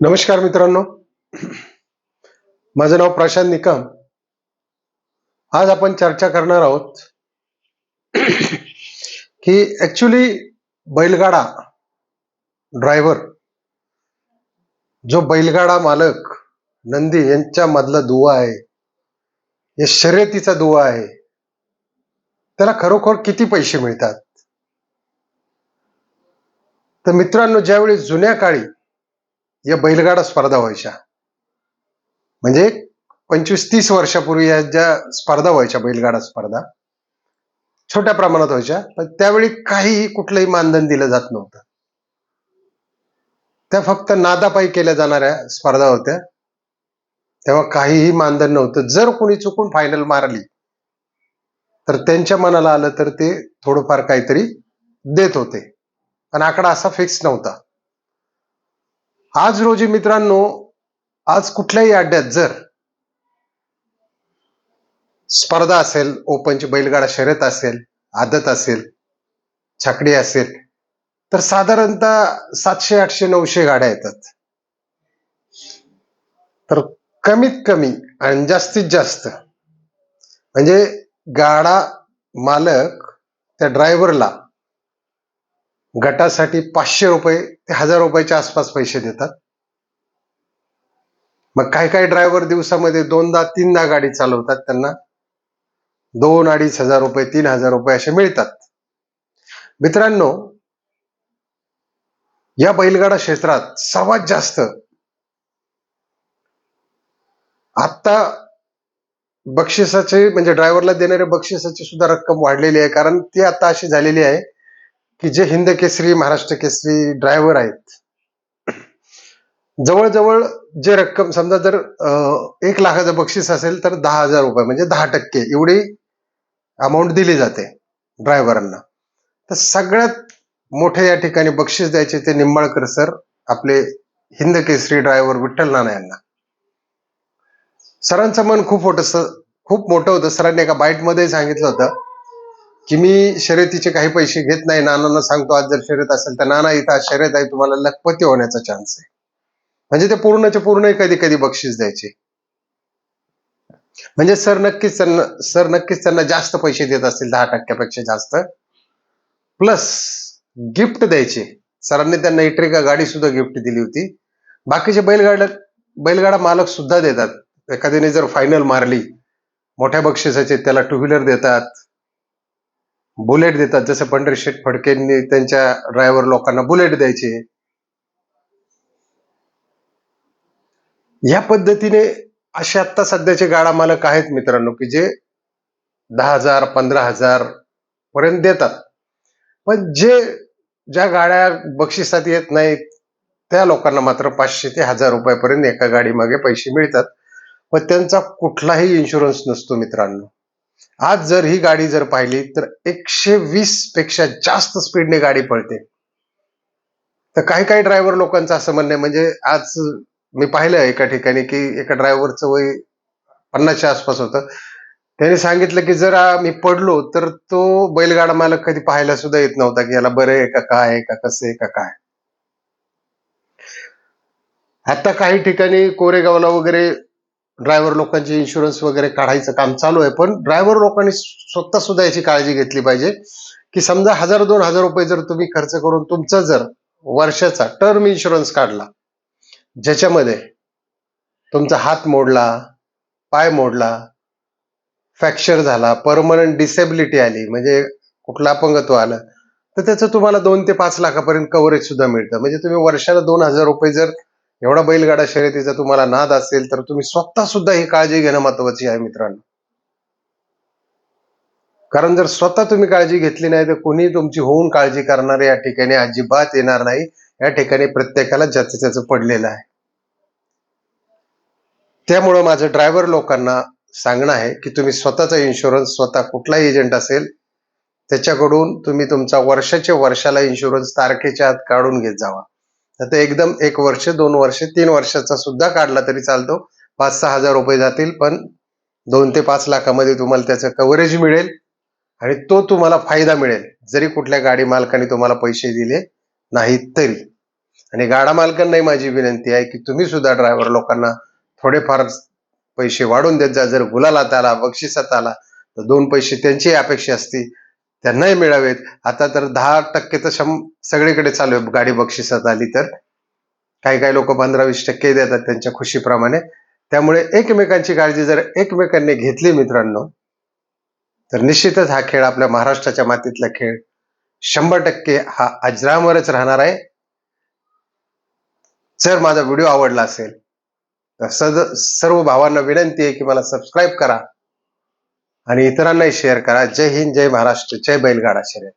नमस्कार मित्रांनो. माझं नाव प्रशांत निकम. आज आपण चर्चा करणार आहोत की ऍक्च्युली बैलगाडा ड्रायव्हर जो बैलगाडा मालक नंदी यांच्या मधला दुवा आहे या शर्यतीचा दुवा आहे त्याला खरोखर किती पैसे मिळतात? तर मित्रांनो ज्यावेळी जुन्या काळी या बैलगाडा स्पर्धा व्हायच्या. म्हणजे पंचवीस तीस वर्षापूर्वी या ज्या स्पर्धा व्हायच्या बैलगाडा स्पर्धा छोट्या प्रमाणात व्हायच्या. पण त्यावेळी काहीही कुठलंही मानधन दिलं जात नव्हतं. त्या फक्त नादापायी केल्या जाणाऱ्या स्पर्धा होत्या. तेव्हा काहीही मानधन नव्हतं. जर कोणी चुकून फायनल मारली तर त्यांच्या मनाला आलं तर ते थोडंफार काहीतरी देत होते. पण आकडा असा फिक्स नव्हता. आज रोजी मित्रांनो आज कुठल्याही अड्ड्यात जर स्पर्धा असेल ओपनची बैलगाडा शर्यत असेल आदत असेल छकडी असेल तर साधारणतः सातशे आठशे नऊशे गाड्या येतात. तर कमीत कमी आणि जास्तीत जास्त म्हणजे गाडा मालक त्या ड्रायव्हरला गटासाठी पाचशे रुपये ते हजार रुपयाच्या आसपास पैसे देतात. मग काही काही ड्रायव्हर दिवसामध्ये दोनदा तीनदा गाडी चालवतात त्यांना. दोन अडीच हजार रुपये तीन हजार रुपये असे मिळतात. मित्रांनो या बैलगाडा क्षेत्रात सर्वात जास्त आता बक्षिसाचे म्हणजे ड्रायव्हरला देणाऱ्या बक्षिसाची सुद्धा रक्कम वाढलेली आहे. कारण ती आता अशी झालेली आहे की जे हिंद केसरी महाराष्ट्र केसरी ड्रायव्हर आहेत. जवळजवळ जे रक्कम समजा जर एक लाखाचं बक्षीस असेल तर दहा हजार रुपये म्हणजे दहा टक्के एवढी अमाऊंट दिली जाते ड्रायव्हरांना तर सगळ्यात मोठे या ठिकाणी बक्षीस द्यायचे ते निंबाळकर सर आपले हिंद केसरी ड्रायव्हर विठ्ठल नाना यांना. सरांचं मन खूप होत खूप मोठं होतं. सरांनी एका बाईटमध्ये सांगितलं होतं की मी शर्यतीचे काही पैसे घेत नाही नानांना सांगतो आज जर शर्यत असेल तर नाना इथं आज शर्यत आहे तुम्हाला लखपती होण्याचा चान्स आहे. म्हणजे ते पूर्णचे पूर्ण कधी कधी बक्षीस द्यायचे. म्हणजे सर नक्कीच त्यांना सर नक्कीच त्यांना जास्त पैसे देत असतील दहा टक्क्यापेक्षा जास्त. प्लस गिफ्ट द्यायचे. सरांनी त्यांना इट्रिका गाडी सुद्धा गिफ्ट दिली होती. बाकीचे बैलगाड्या बैलगाडा मालक सुद्धा देतात. एखाद्याने जर फायनल मारली मोठ्या बक्षिसाचे त्याला टू व्हीलर देतात. बुलेट देतात. जसं पंढरीशेठ फडकेंनी त्यांच्या ड्रायव्हर लोकांना बुलेट द्यायचे. या पद्धतीने असे आता सध्याचे गाडा मालक आहेत मित्रांनो की जे दहा हजार पंधरा हजार पर्यंत देतात. पण जे ज्या गाड्या बक्षिसात येत नाहीत त्या लोकांना मात्र पाचशे ते हजार रुपयापर्यंत एका गाडी मागे पैसे मिळतात. व त्यांचा कुठलाही इन्शुरन्स नसतो मित्रांनो. आज जर ही गाडी जर पाहिली तर एकशे वीसपेक्षा जास्त स्पीडने गाडी पळते. तर काही काही ड्रायव्हर लोकांचं असं म्हणणं आहे म्हणजे आज मी पाहिलं एका ठिकाणी की एका ड्रायव्हरचं वय पन्नासच्या आसपास होतं. त्याने सांगितलं की जर मी पडलो तर तो बैलगाडा मालक कधी पाहायला सुद्धा येत नव्हता की याला बरं आहे का काय आहे का कसं आहे का काय. आता काही ठिकाणी कोरेगावला वगैरे ड्रायव्हर लोकांचे इन्शुरन्स वगैरे काढायचं काम चालू आहे. पण ड्रायव्हर लोकांनी स्वतः सुद्धा याची काळजी घेतली पाहिजे. की समजा हजार दोन हजार रुपये जर तुम्ही खर्च करून तुमचा जर वर्षाचा टर्म इन्शुरन्स काढला ज्याच्यामध्ये तुमचा हात मोडला पाय मोडला फ्रॅक्चर झाला परमनंट डिसेबिलिटी आली म्हणजे कुठला अपंगत्व आलं तर त्याचं तुम्हाला दोन ते पाच लाखापर्यंत कव्हरेज सुद्धा मिळतं. म्हणजे तुम्ही वर्षाला दोन हजार रुपये जर एवढा बैलगाडा शर्यतीचा तुम्हाला नाद असेल तर तुम्ही स्वतः सुद्धा ही काळजी घेणं महत्वाची आहे मित्रांनो. कारण जर स्वतः तुम्ही काळजी घेतली नाही तर कोणी तुमची होऊन काळजी करणारे या ठिकाणी अजिबात येणार नाही. या ठिकाणी प्रत्येकाला ज्याचं त्याचं पडलेलं आहे. त्यामुळं माझं ड्रायव्हर लोकांना सांगणं आहे की तुम्ही स्वतःचा इन्शुरन्स स्वतः कुठलाही एजंट असेल त्याच्याकडून तुम्ही तुमचा वर्षाच्या वर्षाला इन्शुरन्स तारखेच्या आत काढून घेत जावा. तर ते एकदम एक वर्ष दोन वर्ष तीन वर्षाचा सुद्धा काढला तरी चालतो. पाच सहा हजार रुपये जातील पण दोन ते पाच लाखामध्ये तुम्हाला त्याचं कव्हरेज मिळेल आणि तो तुम्हाला फायदा मिळेल. जरी कुठल्या गाडी मालकाने तुम्हाला पैसे दिले नाहीत तरी. आणि गाडा मालकांनाही माझी विनंती आहे की तुम्ही सुद्धा ड्रायव्हर लोकांना थोडेफार पैसे वाढून देत जा. जर गुलालात आला बक्षिसात आला तर दोन पैसे त्यांची अपेक्षा असती. त्यांनाही मिळावेत. आता तर दहा टक्के तर शं सगळीकडे चालू आहे. गाडी बक्षिसात आली तर काही काही लोक पंधरा वीस टक्के देतात त्यांच्या खुशीप्रमाणे. त्यामुळे एकमेकांची काळजी जर एकमेकांनी घेतली मित्रांनो तर निश्चितच हा खेळ आपल्या महाराष्ट्राच्या मातीतला खेळ शंभर टक्के हा अजरामरच राहणार आहे. जर माझा व्हिडिओ आवडला असेल तर सद सर्व भावांना विनंती आहे की मला सबस्क्राईब करा. आणि इतरांनाही शेअर करा. जय हिंद जय महाराष्ट्र जय बैलगाडा शर्यत.